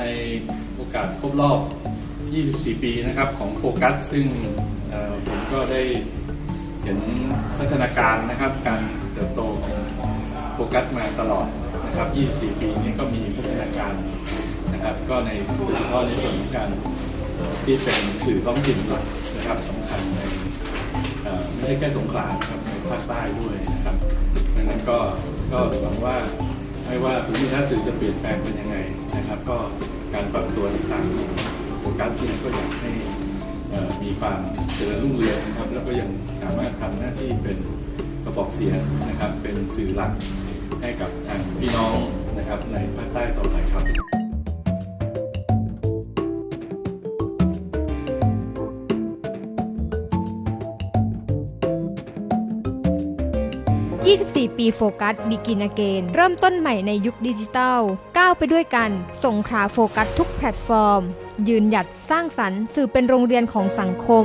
ในโอกาสครบรอบ 24 ปีนะครับของโฟกัส ซึ่งผมก็ได้เห็นพัฒนาการนะครับ การเติบโตของโฟกัสมาตลอดนะครับ 24 ปีนี้ก็มีพัฒนาการนะครับ ก็ในโดยเฉพาะในส่วนของการที่เป็นสื่อท้องถิ่นหลักนะครับสำคัญในไม่ใช่แค่สงขลานะครับในภาคใต้ด้วยนะครับดังนั้นก็ก็หวังว่าไม่ว่าภูมิทัศน์สื่อจะเปลี่ยนแปลงเป็นยังไงนะครับ ก็ ตัวต่างๆโฟกัสเนี่ยก็อยากให้มีความเจริญรุ่งเรืองนะครับแล้วก็ยังสามารถทำหน้าที่เป็นกระบอกเสียงนะครับ เป็นสื่อหลักให้กับทางพี่น้องนะครับในภาคใต้ต่อไปครับ 24 ปีโฟกัสบีกินาเกนเริ่มต้นใหม่ในยุคดิจิทัล ก้าวไปด้วยกัน ส่งขาโฟกัสทุกแพลตฟอร์ม ยืนหยัดสร้างสรรค์สื่อเป็นโรงเรียนของสังคม